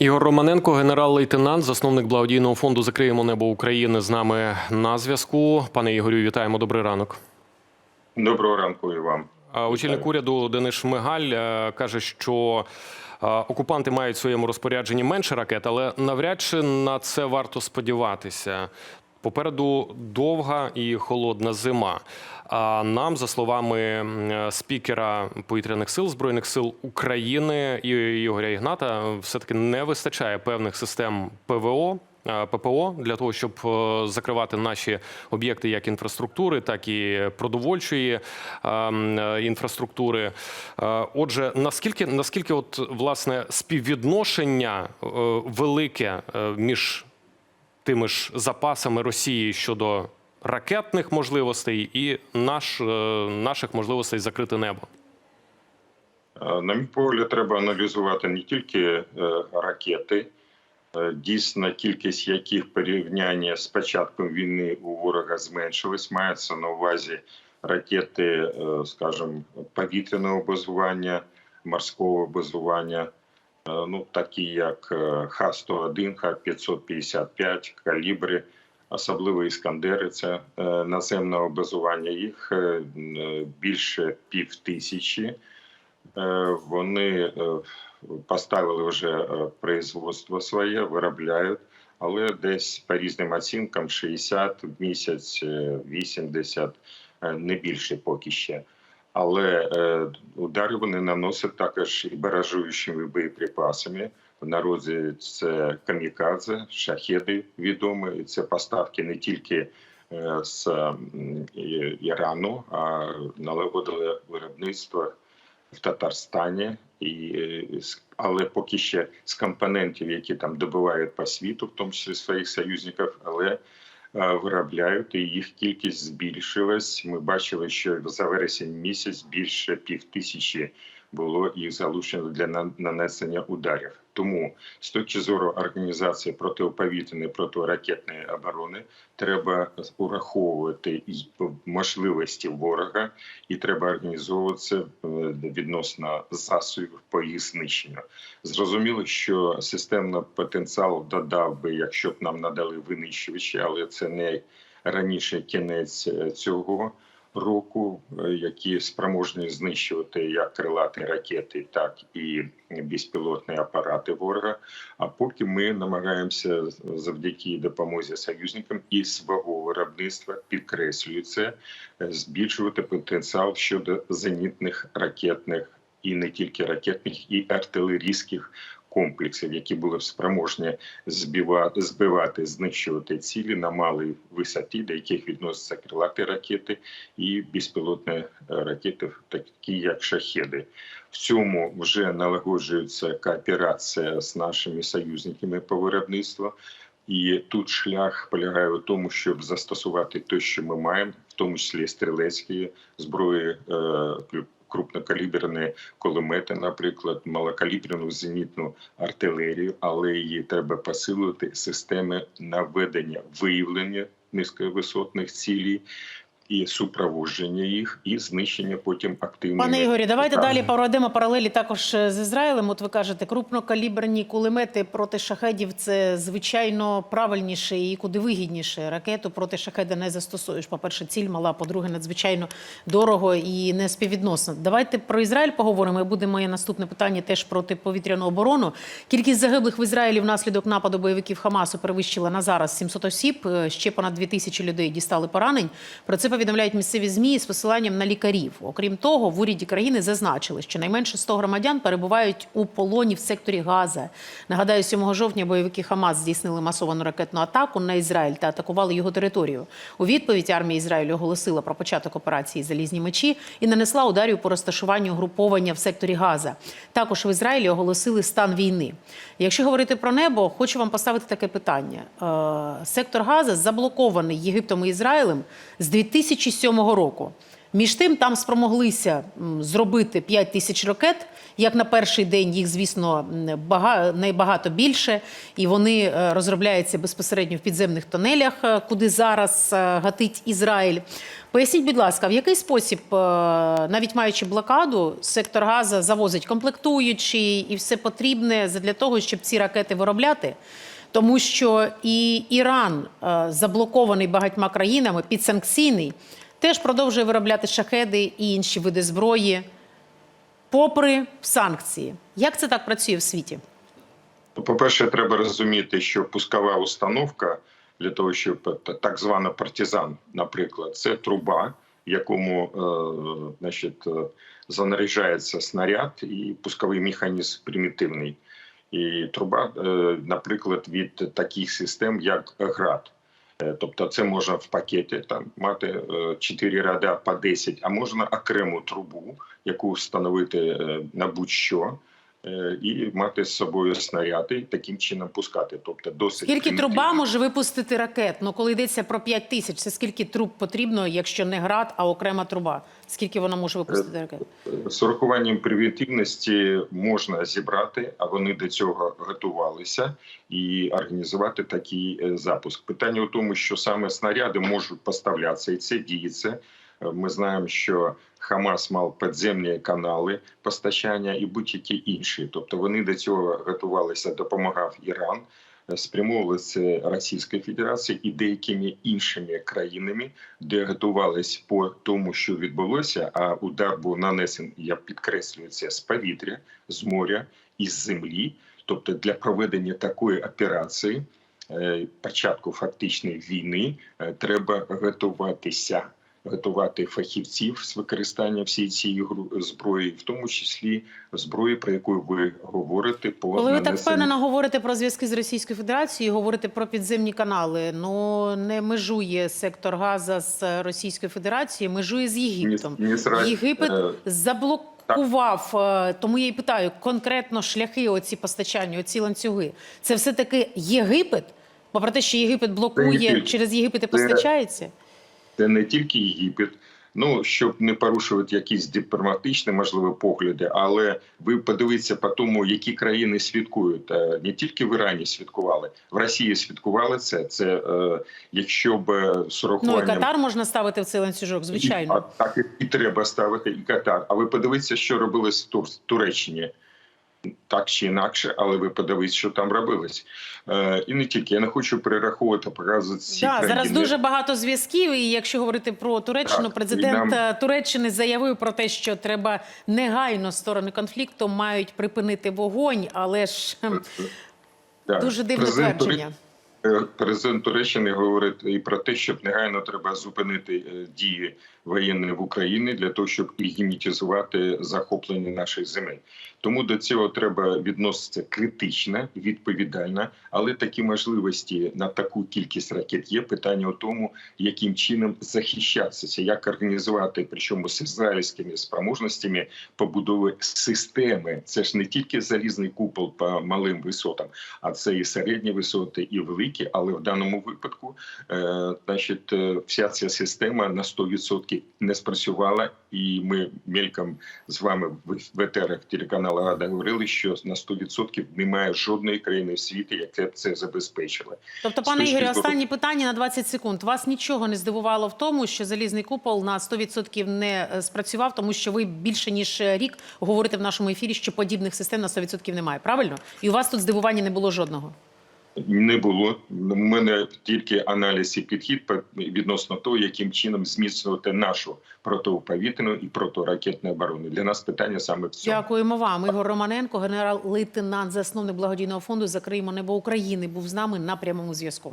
Ігор Романенко, генерал-лейтенант, засновник благодійного фонду Закриємо небо України з нами на зв'язку. Пане Ігорю, вітаємо. Добрий ранок. Доброго ранку і вам. Очільник уряду Денис Шмигаль е, каже, що е, окупанти мають в своєму розпорядженні менше ракет, але навряд чи на це варто сподіватися. Попереду довга і холодна зима. А нам, за словами спікера повітряних сил збройних сил України Ігоря Ігната, все таки не вистачає певних систем ПВО. ППО для того, щоб е, закривати наші об'єкти як інфраструктури, так і продовольчої е, е, інфраструктури. Отже, наскільки наскільки, от власне співвідношення велике між тими ж запасами Росії щодо ракетних можливостей і наш, е, наших можливостей закрити небо? Е, На мій погляд, треба аналізувати не тільки е, ракети, дійсно кількість яких порівняння з початком війни у ворога зменшилась. Мається на увазі ракети, скажімо, повітряного базування, морського базування, ну такі як е, Х-101, Х-555, калібри. Особливо іскандери, це е, наземного базування. Їх е, більше пів тисячі. Е, Вони е, поставили вже е, производство своє, виробляють, але десь по різним оцінкам 60 в місяць, е, 80, е, не більше поки ще. Але е, удари вони наносять також і баражуючими боєприпасами. В народі це камікадзе, шахеди відомі. І Це поставки не тільки е, з Ірану, а налагодили виробництво в Татарстані, і, е, але поки ще з компонентів, які там добувають по світу, в тому числі своїх союзників, але е, виробляють, і їх кількість збільшилась. Ми бачили, що за вересень місяць більше пів тисячі було їх залучено для на- нанесення ударів. Тому з точки зору організації протиповітряної протиракетної оборони треба ураховувати можливості ворога, і треба організовуватися е, відносно засобів по їх знищенню. Зрозуміло, що системно потенціал додав би, якщо б нам надали винищувачі, але це не раніше кінець е, цього року, е, які спроможні знищувати як крилаті ракети, так і безпілотні апарати ворога. А поки ми намагаємося завдяки допомозі союзникам і свого виробництва підкреслюю це, е, збільшувати потенціал щодо зенітних ракетних і не тільки ракетних, і артилерійських комплексів, які були спроможні збивати, збивати, знищувати цілі на малій висоті, до яких відносяться крилаті ракети і безпілотні е, ракети, такі як шахеди. В цьому вже налагоджується кооперація з нашими союзниками по виробництву. І тут шлях полягає у тому, щоб застосувати те, що ми маємо, в тому числі стрілецькі зброї, е, крупнокаліберні кулемети, наприклад, малокаліберну зенітну артилерію, але її треба посилити системи наведення виявлення низьковисотних цілей і супроводження їх, і знищення потім активними. Пане Ігорі, давайте руками. далі проведемо паралелі також е, з Ізраїлем. От ви кажете, крупнокаліберні кулемети проти шахедів це звичайно правильніше і куди вигідніше. Ракету проти шахеда не застосуєш. По-перше, ціль мала, по-друге, надзвичайно дорого і не співвідносно. Давайте про Ізраїль поговоримо. І буде моє наступне питання теж про повітряну оборону. Кількість загиблих в Ізраїлі внаслідок нападу бойовиків Хамасу перевищила на зараз 700 осіб. Е, Ще понад 2 тисячі людей дістали поранень. Про це повідомляють місцеві змі з посиланням на лікарів. Окрім того, в уряді країни зазначили, що найменше 100 громадян перебувають у полоні в секторі Газа. Нагадаю, 7 жовтня бойовики Хамас здійснили масовану ракетну атаку на Ізраїль та атакували його територію. У відповідь армія Ізраїлю оголосила про початок операції Залізні мечі і нанесла ударів по розташуванню угруповання в секторі Газа. Також в Ізраїлі оголосили стан війни. Якщо говорити про небо, хочу вам поставити таке питання: Е, сектор Газа заблокований Єгиптом і Ізраїлем з 2007 року. Між тим там спромоглися зробити 5 тисяч ракет, Як на перший день їх, звісно, бага, найбагато більше, і вони е, розробляються безпосередньо в підземних тунелях, е, куди зараз е, гатить Ізраїль. Поясніть, будь ласка, в який спосіб, навіть маючи блокаду, сектор Газа завозить комплектуючі і все потрібне для того, щоб ці ракети виробляти? Тому що і Іран, е, заблокований багатьма країнами, підсанкційний, теж продовжує виробляти шахеди і інші види зброї, попри санкції. Як це так працює в світі? Ну, По-перше, треба розуміти, що пускова установка для того, щоб та- так звана партизан, наприклад, це труба, якому е, значить, е, занаряджається снаряд і пусковий механізм примітивний. І труба, е, наприклад, від таких систем, як ГРАД. Е, Тобто це можна в пакеті там мати е, 4 ряда по 10, а можна окрему трубу, яку встановити е, на будь-що, е, і мати з собою снаряди, і таким чином пускати. Тобто досить Скільки труба може випустити ракет? Ну, коли йдеться про 5 тисяч, це скільки труб потрібно, якщо не град, а окрема труба? Скільки вона може випустити ракет? з урахуванням превентивності можна зібрати, а вони до цього готувалися і організувати такий е, запуск. Питання у тому, що саме снаряди можуть поставлятися, і це діється. Ми знаємо, що Хамас мав підземні канали постачання і будь-які інші. Тобто вони до цього готувалися, допомагав Іран. е, Спрямовували це Російської Федерації і деякими іншими країнами, де готувались по тому, що відбулося. А удар був нанесений, я підкреслюю це з повітря, з моря і з землі. Тобто для проведення такої операції, е, початку фактичної війни, е, треба готуватися. Готувати фахівців з використання всієї цієї зброї, в тому числі зброї, про яку ви говорите, по Коли ви так нанесенню впевнено говорите про зв'язки з Російською Федерацією, говорите про підземні канали. Ну не межує сектор Газа з Російською Федерацією, межує з Єгиптом. Не зра- Єгипет е, заблокував. е, Тому я і питаю конкретно шляхи оці постачання, оці ланцюги. Це все таки Єгипет. Попри те, що Єгипет блокує через Єгипет і постачається. Це не тільки Єгипет. Ну щоб не порушувати якісь дипломатичні можливо погляди, але ви подивіться по тому, які країни святкують. Е, Не тільки в Ірані святкували, в Росії святкували це. Це е, якщо б е, з Ну і Катар можна ставити в цей ланцюжок, звичайно. А, так і, і треба ставити і Катар. А ви подивіться, що робилось в Тур... Туреччині. Так чи інакше, але ви подивіться, що там робилось. Е, і не тільки я не хочу перераховувати, показувати всі Да, країни. зараз дуже багато зв'язків. І якщо говорити про Туреччину, Так, президент нам- е, Туреччини заявив про те, що треба негайно сторони конфлікту мають припинити вогонь, але ж Да. дуже дивне Президент твердження. Е, Президент Туреччини говорить і про те, щоб негайно треба зупинити е, дії воєнні в Україні для того, щоб легімітизувати захоплення нашої земель. Тому до цього треба відноситися критично, відповідально, але такі можливості на таку кількість ракет є. Питання у тому, яким чином захищатися, як організувати, причому з ізраїльськими спроможностями побудови системи. Це ж не тільки залізний купол по малим висотам, а це і середні висоти, і великі. Але в даному випадку, е, значить, е, вся ця система на 100% не спрацювала, і ми мельком з вами в етерах телеканалу Рада говорили, що на 100% немає жодної країни в світі, яка б це забезпечила. Тобто, пане Ігорі, зору- останнє питання на 20 секунд. Вас нічого не здивувало в тому, що залізний купол на 100% не е, спрацював, тому що ви більше ніж рік говорите в нашому ефірі, що подібних систем на 100% немає. Правильно? І у вас тут здивування не було жодного. Не було. У мене тільки аналіз і підхід відносно того, яким чином зміцнювати нашу протиповітряну і протиракетну оборону. Для нас питання саме в цьому. Дякуємо вам. Ігор Романенко, генерал-лейтенант, засновник благодійного фонду Закриємо небо України, був з нами на прямому зв'язку.